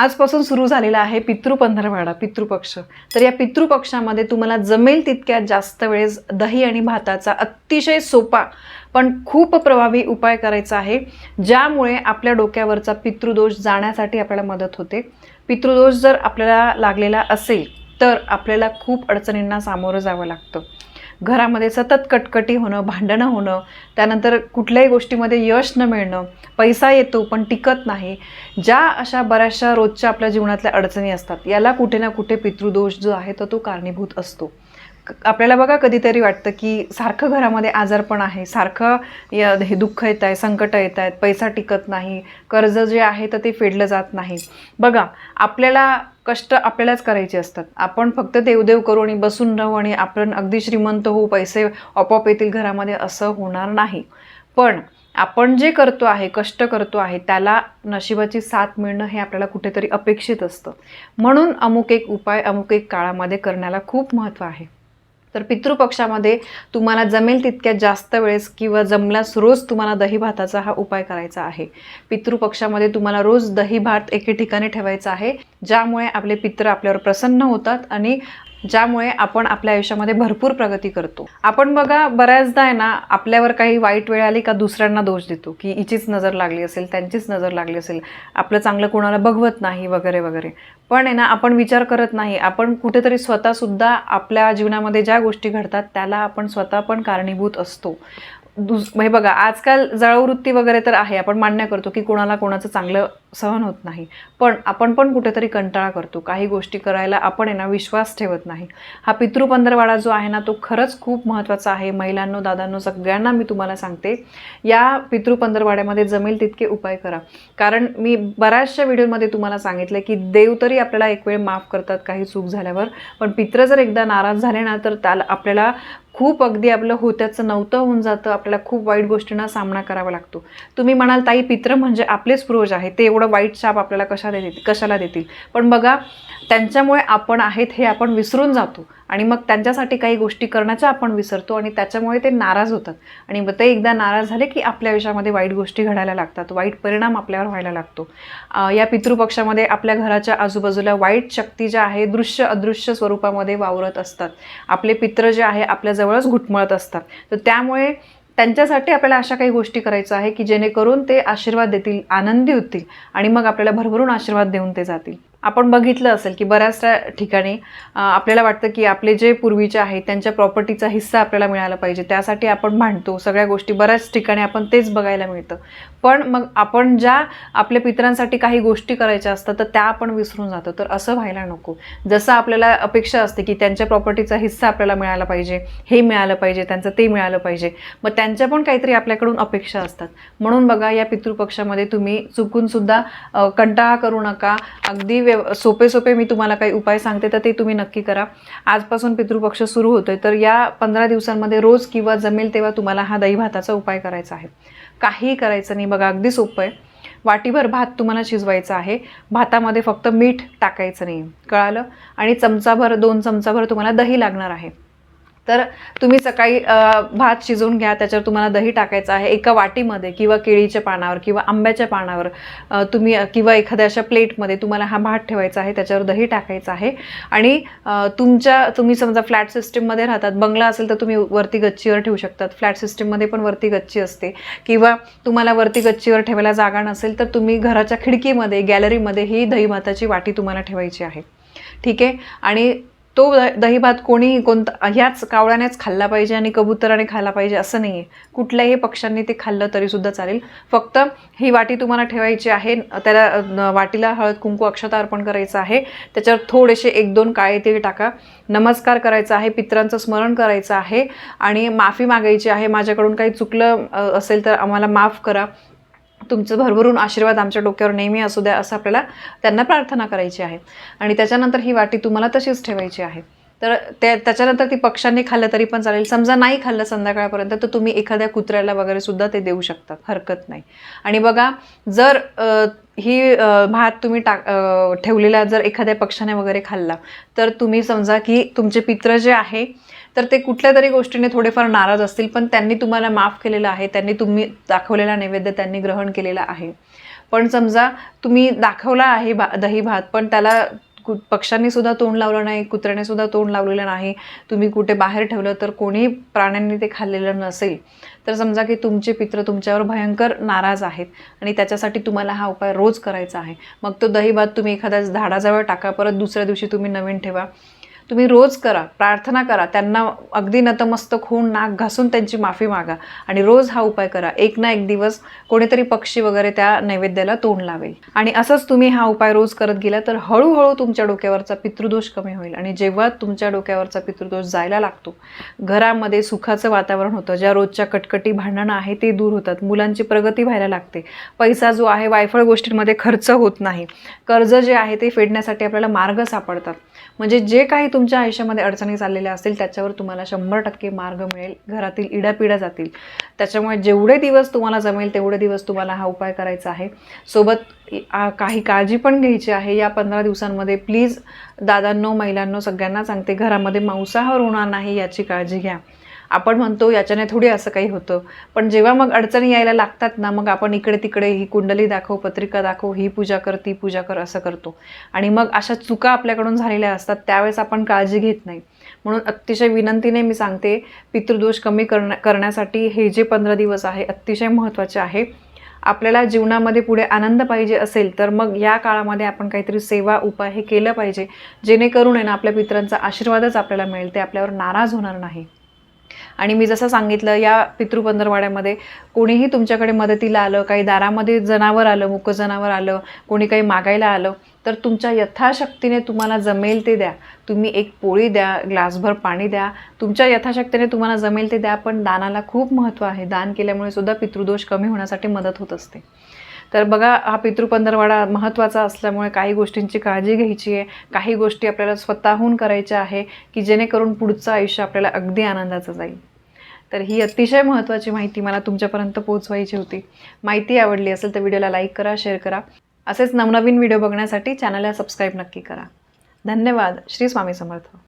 आजपासून सुरू झालेला आहे पितृपंधरवाडा पितृपक्ष तर या पितृपक्षामध्ये तुम्हाला जमेल तितक्या जास्त वेळेस दही आणि भाताचा अतिशय सोपा पण खूप प्रभावी उपाय करायचा आहे ज्यामुळे आपल्या डोक्यावरचा पितृदोष जाण्यासाठी आपल्याला मदत होते. पितृदोष जर आपल्याला लागलेला असेल तर आपल्याला खूप अडचणींना सामोरं जावं लागतं. घरामध्ये सतत कटकटी होणं भांडणं होणं त्यानंतर कुठल्याही गोष्टीमध्ये यश न मिळणं पैसा येतो पण टिकत नाही ज्या अशा बऱ्याचशा रोजच्या आपल्या जीवनातल्या अडचणी असतात याला कुठे ना कुठे पितृदोष जो आहे तो तो कारणीभूत असतो. आपल्याला बघा कधीतरी वाटतं की सारखं घरामध्ये आजारपण आहे सारखं या हे दुःख येत आहे संकट येत आहेत पैसा टिकत नाही कर्ज जे आहे तर ते फेडलं जात नाही. बघा आपल्याला कष्ट आपल्यालाच करायचे असतात. आपण फक्त देवदेव करू आणि बसून राहू आणि आपण अगदी श्रीमंत होऊ पैसे आपोआप येतील घरामध्ये असं होणार नाही. पण आपण जे करतो आहे कष्ट करतो आहे त्याला नशिबाची साथ मिळणं हे आपल्याला कुठेतरी अपेक्षित असतं. म्हणून अमुक एक उपाय अमुक एक काळामध्ये करण्याला खूप महत्त्व आहे. तर पितृपक्षामध्ये तुम्हाला जमेल तितक्या जास्त वेळेस किंवा जमल्यास रोज तुम्हाला दही भाताचा हा उपाय करायचा आहे. पितृपक्षामध्ये तुम्हाला रोज दही भात एके ठिकाणी ठेवायचा आहे ज्यामुळे आपले पित्र आपल्यावर प्रसन्न होतात आणि ज्यामुळे आपण आपल्या आयुष्यामध्ये भरपूर प्रगती करतो. आपण बघा बऱ्याचदा आहे ना आपल्यावर काही वाईट वेळ आली का दुसऱ्यांना दोष देतो की हिचीच नजर लागली असेल त्यांचीच नजर लागली असेल आपलं चांगलं कोणाला बघवत नाही वगैरे वगैरे. पण आहे ना आपण विचार करत नाही. आपण कुठेतरी स्वतःसुद्धा आपल्या जीवनामध्ये ज्या गोष्टी घडतात त्याला आपण स्वतः पण कारणीभूत असतो. दुस हे बघा आजकाल जळवृत्ती वगैरे तर आहे. आपण मान्य करतो की कोणाला कोणाचं चांगलं सहन होत नाही. पण आपण पण कुठेतरी कंटाळा करतो. काही गोष्टी करायला आपण आहे ना विश्वास ठेवत नाही. हा पितृपंधरवाडा जो आहे ना तो खरंच खूप महत्त्वाचा आहे. महिलांनो दादांनो सगळ्यांना मी तुम्हाला सांगते या पितृपंधरवाड्यामध्ये जमेल तितके उपाय करा. कारण मी बऱ्याचशा व्हिडिओमध्ये तुम्हाला सांगितलं की देव तरी आपल्याला एक वेळ माफ करतात काही चूक झाल्यावर. पण पित्र जर एकदा नाराज झाले ना तर त्याला आपल्याला खूप अगदी आपलं होत्याचं नव्हतं होऊन जातं. आपल्याला खूप वाईट गोष्टींना सामना करावा लागतो. तुम्ही म्हणाल ताई पित्र म्हणजे आपलेच पूर्वज आहे. ते एवढं वाईट शाप आपल्याला कशा देतील कशाला देतील? पण बघा त्यांच्यामुळे आपण आहेत हे आपण विसरून जातो. आणि मग त्यांच्यासाठी काही गोष्टी करण्याच्या आपण विसरतो आणि त्याच्यामुळे ते नाराज होतात. आणि मग ते एकदा नाराज झाले की आपल्या आयुष्यामध्ये वाईट गोष्टी घडायला लागतात. वाईट परिणाम आपल्यावर व्हायला लागतो. या पितृपक्षामध्ये आपल्या घराच्या आजूबाजूला वाईट शक्ती ज्या आहे दृश्य अदृश्य स्वरूपामध्ये वावरत असतात. आपले पित्र जे आहे आपल्याजवळच घुटमळत असतात. तर त्यामुळे त्यांच्यासाठी आपल्याला अशा काही गोष्टी करायच्या आहे की जेणेकरून ते आशीर्वाद देतील आनंदी होतील आणि मग आपल्याला भरभरून आशीर्वाद देऊन ते जातील. आपण बघितलं असेल की बऱ्याचशा ठिकाणी आपल्याला वाटतं की आपले जे पूर्वीचे आहेत त्यांच्या प्रॉपर्टीचा हिस्सा आपल्याला मिळाला पाहिजे. त्यासाठी आपण भांडतो. सगळ्या गोष्टी बऱ्याच ठिकाणी आपण तेच बघायला मिळतं. पण मग आपण ज्या आपल्या पितरांसाठी काही गोष्टी करायच्या असतात तर त्या आपण विसरून जातो. तर असं व्हायला नको. जसं आपल्याला अपेक्षा असते की त्यांच्या प्रॉपर्टीचा हिस्सा आपल्याला मिळाला पाहिजे हे मिळालं पाहिजे त्यांचं ते मिळालं पाहिजे मग त्यांच्या पण काहीतरी आपल्याकडून अपेक्षा असतात. म्हणून बघा या पितृपक्षामध्ये तुम्ही चुकून सुद्धा कंटाळा करू नका. अगदी व्यव सोपे सोपे मी तुम्हाला काही उपाय सांगते तर ते तुम्ही नक्की करा. आजपासून पितृपक्ष सुरू होतोय तर या पंधरा दिवसांमध्ये रोज किंवा जमेल तेव्हा तुम्हाला हा दही भाताचा उपाय करायचा आहे. काहीही करायचं नाही बघा अगदी सोपं आहे. वाटीभर भात तुम्हाला शिजवायचा आहे. भातामध्ये फक्त मीठ टाकायचं नाही कळालं? आणि चमचाभर दोन चमचाभर तुम्हाला दही लागणार आहे. तर तुम्ही सकाळी भात शिजवून घ्या त्याच्यावर तुम्हाला दही टाकायचं आहे एका वाटीमध्ये किंवा केळीच्या पानावर किंवा आंब्याच्या पानावर तुम्ही किंवा एखाद्या अशा प्लेटमध्ये तुम्हाला हा भात ठेवायचा आहे त्याच्यावर दही टाकायचं आहे. आणि तुमच्या तुम्ही समजा फ्लॅट सिस्टीममध्ये राहतात बंगला असेल तर तुम्ही वरती गच्चीवर ठेवू शकतात. फ्लॅट सिस्टीममध्ये पण वरती गच्ची असते. किंवा तुम्हाला वरती गच्चीवर ठेवायला जागा नसेल तर तुम्ही घराच्या खिडकीमध्ये गॅलरीमध्ये ही दही भाताची वाटी तुम्हाला ठेवायची आहे. ठीक आहे? आणि तो द- दही भात कोणीही कोणता ह्याच कावळ्यानेच खाल्ला पाहिजे आणि कबुतराने खाल्ला पाहिजे असं नाही आहे कुठल्याही पक्ष्यांनी ते खाल्लं तरीसुद्धा चालेल. फक्त ही वाटी तुम्हाला ठेवायची आहे त्याला वाटीला हळद कुंकू अक्षता अर्पण करायचं आहे. त्याच्यावर थोडेसे एक दोन काळे तीळ टाका. नमस्कार करायचा आहे पित्रांचं स्मरण करायचं आहे आणि माफी मागायची आहे. माझ्याकडून काही चुकलं असेल तर आम्हाला माफ करा. तुमचं भरभरून आशीर्वाद आमच्या डोक्यावर नेहमी असू द्या असं आपल्याला त्यांना प्रार्थना करायची आहे. आणि त्याच्यानंतर ही वाटी तुम्हाला तशीच ठेवायची आहे. तर त्या त्याच्यानंतर ती पक्ष्यांनी खाल्लं तरी पण चालेल. समजा नाही खाल्लं संध्याकाळपर्यंत तर तुम्ही एखाद्या कुत्र्याला वगैरे सुद्धा ते देऊ शकतात. हरकत नाही. आणि बघा जर ही भात तुम्ही टाक ठेवलेला जर एखाद्या पक्षाने वगैरे खाल्ला तर तुम्ही समजा की तुमचे पित्र जे आहे तर ते कुठल्या तरी गोष्टीने थोडेफार नाराज असतील पण त्यांनी तुम्हाला माफ केलेलं आहे त्यांनी तुम्ही दाखवलेला नैवेद्य त्यांनी ग्रहण केलेला आहे. पण समजा तुम्ही दाखवला आहे भा दही भात पण त्याला कु पक्ष्यांनी सुद्धा तोंड लावलं नाही कुत्र्याने सुद्धा तोंड लावलेलं नाही. तुम्ही कुठे बाहेर ठेवलं तर कोणी प्राण्यांनी ते खाल्लेलं नसेल. तर समजा की तुमचे पित्र तुमच्यावर भयंकर नाराज आहेत आणि त्याच्यासाठी तुम्हाला हा उपाय रोज करायचा आहे. मग तो दही भात तुम्ही एखाद्या झाडाजवळ टाका परत दुसऱ्या दिवशी तुम्ही नवीन ठेवा. तुम्ही रोज करा प्रार्थना करा त्यांना अगदी नतमस्तक होऊन नाक घासून त्यांची माफी मागा आणि रोज हा उपाय करा. एक ना एक दिवस कोणीतरी पक्षी वगैरे त्या नैवेद्याला तोंड लावेल. आणि असंच तुम्ही हा उपाय रोज करत गेला तर हळूहळू तुमच्या डोक्यावरचा पितृदोष कमी होईल. आणि जेव्हा तुमच्या डोक्यावरचा पितृदोष जायला लागतो घरामध्ये सुखाचं वातावरण होतं ज्या रोजच्या कटकटी भांडणं आहे ते दूर होतात मुलांची प्रगती व्हायला लागते पैसा जो आहे वायफळ गोष्टींमध्ये खर्च होत नाही कर्ज जे आहे ते फेडण्यासाठी आपल्याला मार्ग सापडतात. म्हणजे जे काही तुमच्या आयुष्यामध्ये अडचणी चाललेल्या असतील त्याच्यावर तुम्हाला शंभर टक्के मार्ग मिळेल. घरातील इडापिडा जातील. त्याच्यामुळे जेवढे दिवस तुम्हाला जमेल तेवढे दिवस तुम्हाला हा उपाय करायचा आहे. सोबत काही काळजी पण घ्यायची आहे. या पंधरा दिवसांमध्ये प्लीज दादांनो महिलांनो सगळ्यांना सांगते घरामध्ये मांसाहार होणार नाही याची काळजी घ्या. आपण म्हणतो याच्याने थोडी असं काही होतं. पण जेव्हा मग अडचणी यायला लागतात ना मग आपण इकडे तिकडे ही कुंडली दाखव पत्रिका दाखव ही पूजा कर ती पूजा कर असं करतो. आणि मग अशा चुका आपल्याकडून झालेल्या असतात त्यावेळेस आपण काळजी घेत नाही. म्हणून अतिशय विनंतीने मी सांगते पितृदोष कमी करण्या करण्यासाठी हे जे पंधरा दिवस आहे अतिशय महत्त्वाचे आहे. आपल्याला जीवनामध्ये पुढे आनंद पाहिजे असेल तर मग या काळामध्ये आपण काहीतरी सेवा उपाय हे केलं पाहिजे. जेणेकरून आहे ना आपल्या पित्रांचा आशीर्वादच आपल्याला मिळेल ते आपल्यावर नाराज होणार नाही. आणि मी जसं सांगितलं या पितृपंधरवाड्यामध्ये कोणीही तुमच्याकडे मदतीला आलं काही दारामध्ये जनावर आलं मुकं जनावर आलं कोणी काही मागायला आलं तर तुमच्या यथाशक्तीने तुम्हाला जमेल ते द्या. तुम्ही एक पोळी द्या ग्लासभर पाणी द्या. तुमच्या यथाशक्तीने तुम्हाला जमेल ते द्या पण दानाला खूप महत्त्व आहे. दान केल्यामुळे सुद्धा पितृदोष कमी होण्यासाठी मदत होत असते. तर बघा हा पितृपंधरवाडा महत्त्वाचा असल्यामुळे काही गोष्टींची काळजी घ्यायची आहे. काही गोष्टी आपल्याला स्वतःहून करायच्या आहे की जेणेकरून पुढचं आयुष्य आपल्याला अगदी आनंदाचं जाईल. तर ही अतिशय महत्त्वाची माहिती मला तुमच्यापर्यंत पोहोचवायची होती. माहिती आवडली असेल तर व्हिडिओला लाईक करा शेअर करा. असेच नवनवीन व्हिडिओ बघण्यासाठी चॅनलला सबस्क्राईब नक्की करा. धन्यवाद. श्री स्वामी समर्थ.